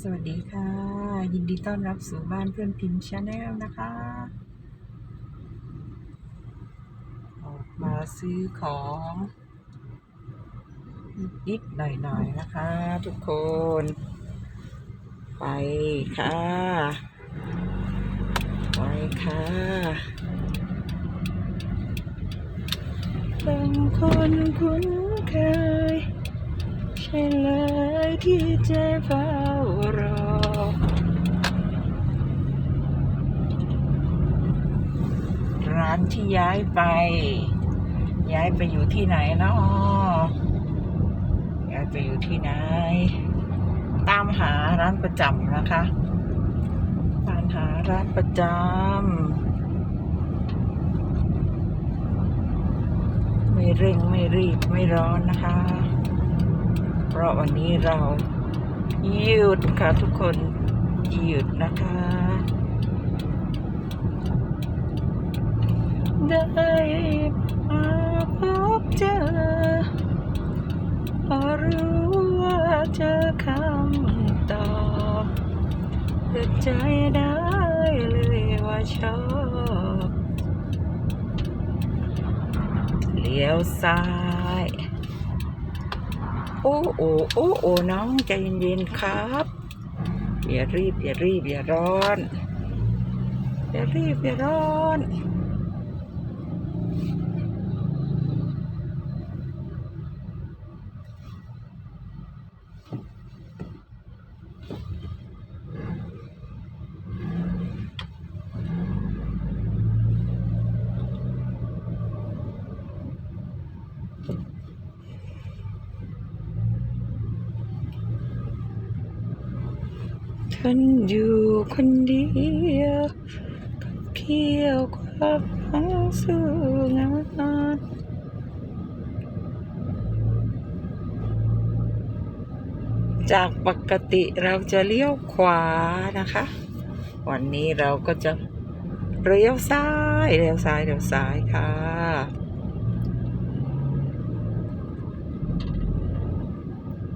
สวัสดีค่ะ ยินดีต้อนรับสู่บ้านเพื่อนพิมพ์ชาแนลนะคะ ออกมาซื้อของนิดหน่อยๆนะคะ ทุกคน ไปค่ะ ไปค่ะบางคนคุ้นเคย ช่เลยที่ใจเฝ้ารอ ร้านที่ย้ายไป ย้ายไปอยู่ที่ไหนเนาะย้ายไปอยู่ที่ไหน ตามหาร้านประจำนะคะตามหาร้านประจำไม่เร่งไม่รีบไม่ร้อนนะคะ เพราะวันนี้เราหยุดค่ะทุกคนหยุดนะคะ ได้มาพบเจอพอรู้ว่าเจอคำตอบเปิดใจได้เลยว่าชอบเลี้ยวซ้าย โอ้โอ้โอ้โอ้น้องใจเย็นๆครับอย่ารีบอย่ารีบอย่าร้อนอย่ารีบอย่าร้อน ฉันอยู่คนเดียวกับเขี้ยวความหังสู้งานจากปกติเราจะเลี้ยวขวานะคะ วันนี้เราก็จะเลี้ยวซ้ายเลี้ยวซ้ายเลี้ยวซ้ายค่ะ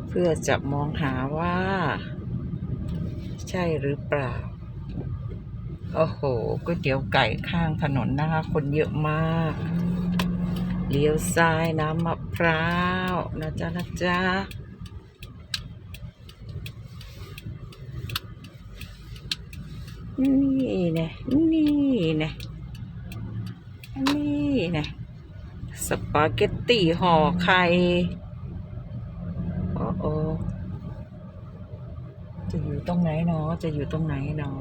เพื่อจะมองหาว่า ใช่หรือเปล่า โอ้โหก๋วยเตี๋ยวไก่ข้างถนนนะคะ คนเยอะมาก เลี้ยวซ้ายน้ำมะพร้าวนะจ๊ะนะจ๊ะนี่น่นี่น่นี่น่สปาเกตตี้ห่อไข่โอ้โอ จะอยู่ตรงไหนเนาะจะอยู่ตรงไหนเนาะ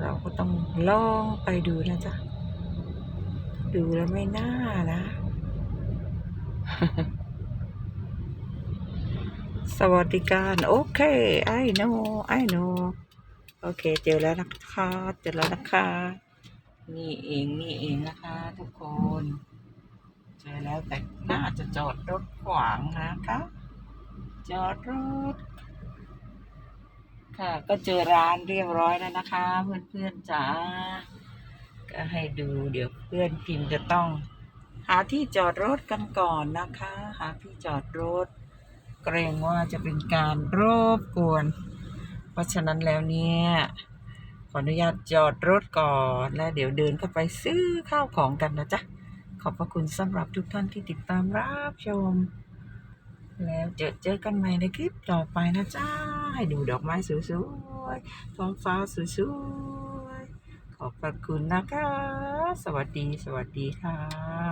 เราก็ต้องลองไปดูนะจ๊ะ ดูแล้วไม่น่านะ สวัสดิการโอเค I know I know โอเค เจอแล้วนะคะเจอแล้วนะคะ นี่เองนี่เองนะคะ ทุกคน เจอแล้วแต่น่าจะจอดรถขวางนะคะ จอดรถ ค่ะ ก็เจอร้านเรียบร้อยแล้วนะคะ เพื่อนๆจ๋าก็ให้ดูเดี๋ยวเพื่อนพิมพ์จะต้อง หาที่จอดรถกันก่อนนะคะ หาที่จอดรถ เกรงว่าจะเป็นการรบกวน เพราะฉะนั้นแล้วเนี่ยขออนุญาตจอดรถก่อนและเดี๋ยวเดินเข้าไปซื้อข้าวของกันนะจ๊ะขอบพระคุณสำหรับทุกท่านที่ติดตามรับชม แล้วเจอเจอกันใหม่ในคลิปต่อไปนะจ้า ให้ดูดอกไม้สวยๆ ท้องฟ้าสวยๆ ขอบพระคุณนะคะ สวัสดี สวัสดีค่ะ